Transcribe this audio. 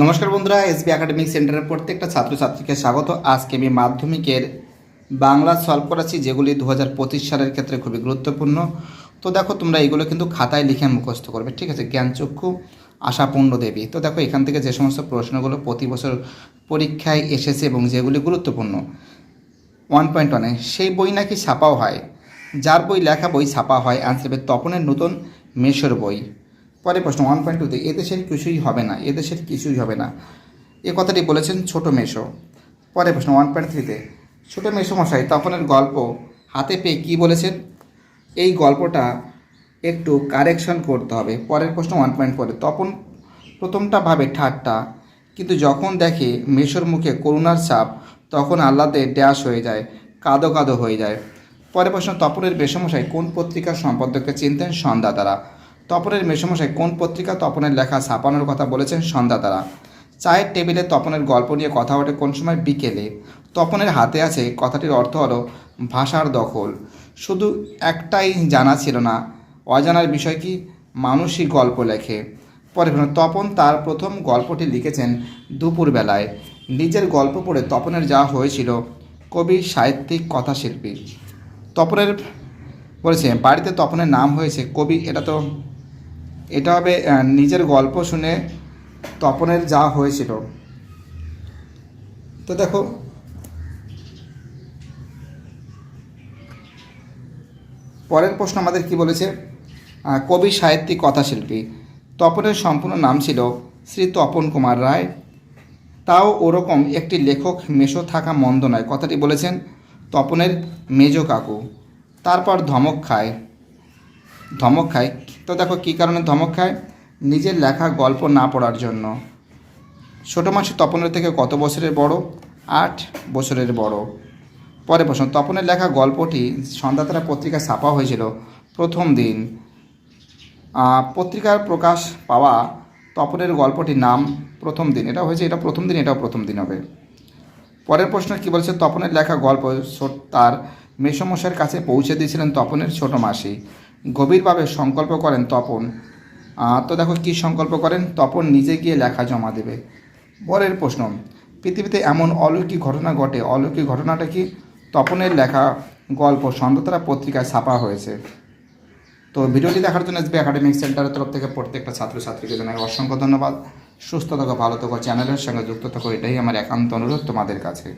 নমস্কার বন্ধুরা SB academic সেন্টারের প্রত্যেকটা ছাত্রছাত্রীকে স্বাগত। আজকে আমি মাধ্যমিকের বাংলা সলভ করাচ্ছি, যেগুলি দু হাজার পঁচিশ সালের ক্ষেত্রে খুবই গুরুত্বপূর্ণ। তো দেখো, তোমরা এগুলো কিন্তু খাতায় লিখে মুখস্থ করবে, ঠিক আছে? জ্ঞানচক্ষু আশাপূর্ণ দেবী। তো দেখো, এখান থেকে যে সমস্ত প্রশ্নগুলো প্রতি বছর পরীক্ষায় এসেছে এবং যেগুলি গুরুত্বপূর্ণ ওয়ান পয়েন্ট ওয়ানে সেই বই নাকি ছাপাও হয়। যার বই লেখা বই ছাপা হয় আনসার তপনের নতুন মেশর বই। পরে প্রশ্ন ওয়ান পয়েন্ট টুতে এদেশের কিছুই হবে না এদেশের কিছুই হবে না। এ কথাটি বলেছেন ছোট মেশো পরে প্রশ্ন ওয়ান পয়েন্ট থ্রিতে ছোটো মেশো মশাই, তপনের গল্প হাতে পেয়ে কী বলেছেন? এই গল্পটা একটু কারেকশন করতে হবে। পরের প্রশ্ন ওয়ান পয়েন্ট ফোরে তপন প্রথমটা ভাবে ঠাট্টা, কিন্তু যখন দেখে মেশোর মুখে করুণার চাপ তখন আহ্লাদে ড্যাশ হয়ে যায়, কাদো কাদো হয়ে যায়। পরে প্রশ্ন, তপনের বেশমশাই কোন পত্রিকার সম্পাদককে চিনতেন সন্ধ্যাতারা তপনের মেসমশাই কোন পত্রিকা তপনের লেখা ছাপানোর কথা বলেছেন সন্ধ্যাতারা চায়ের টেবিলে তপনের গল্প নিয়ে কথা ওঠে কোন সময় বিকেলে? তপনের হাতে আছে কথাটির অর্থ হলো ভাষার দখল। শুধু একটাই জানা ছিল না, অজানার বিষয় কি? মানুষই গল্প লেখে। পরে তপন তার প্রথম গল্পটি লিখেছেন দুপুরবেলায়। নিজের গল্প পড়ে তপনের যা হয়েছিল, কবি, সাহিত্যিক, কথাশিল্পী। তপনের বলেছে, বাড়িতে তপনের নাম হয়েছে কবি, এটা তো এটা হবে নিজের গল্প শুনে তপনের যা হয়েছিল। তো দেখো, পরের প্রশ্ন আমাদের কি বলেছে? কবি, সাহিত্যিক, কথাশিল্পী। তপনের সম্পূর্ণ নাম ছিল শ্রী তপন কুমার রায়। তাও ওরকম একটি লেখক মেশো থাকা মন্দ নয়। কথাটি বলেছেন, তপনের মেজো কাকু, তারপর ধমক খায়। ধমক খায় তো দেখো কী কারণে ধমক খায়? নিজের লেখা গল্প না পড়ার জন্য। ছোটো মাসি তপনের থেকে কত বছরের বড়? আট বছরের বড়। পরে প্রশ্ন, তপনের লেখা গল্পটি সন্ধ্যাতারা পত্রিকায় ছাপা হয়েছিল প্রথম দিন। পত্রিকার প্রকাশ পাওয়া তপনের গল্পটির নাম প্রথম দিন। এটা হয়েছে, এটা প্রথম দিন, এটাও প্রথম দিন হবে। পরের প্রশ্ন, কি বলছে? তপনের লেখা গল্প তার মেসমশাইয়ের কাছে পৌঁছে দিয়েছিলেন তপনের ছোট মাসি। গভীরভাবে সংকল্প করেন তপন। তো দেখো কি সংকল্প করেন? তপন নিজে গিয়ে লেখা জমা দেবে। পরের প্রশ্ন, পৃথিবীতে এমন অলৌকিক ঘটনা ঘটে। অলৌকিক ঘটনাটা কি? তপনের লেখা গল্প সন্ধ্যতারা পত্রিকায় ছাপা হয়েছে। তো ভিডিওটি দেখার জন্য এসবি একাডেমিক সেন্টারের তরফ থেকে প্রত্যেকটা ছাত্রছাত্রীকে জানাই অসংখ্য ধন্যবাদ। সুস্থ থাকো, ভালো থাকো, চ্যানেলের সঙ্গে যুক্ত থাকো। এটাই আমার একান্ত অনুরোধ তোমাদের কাছে।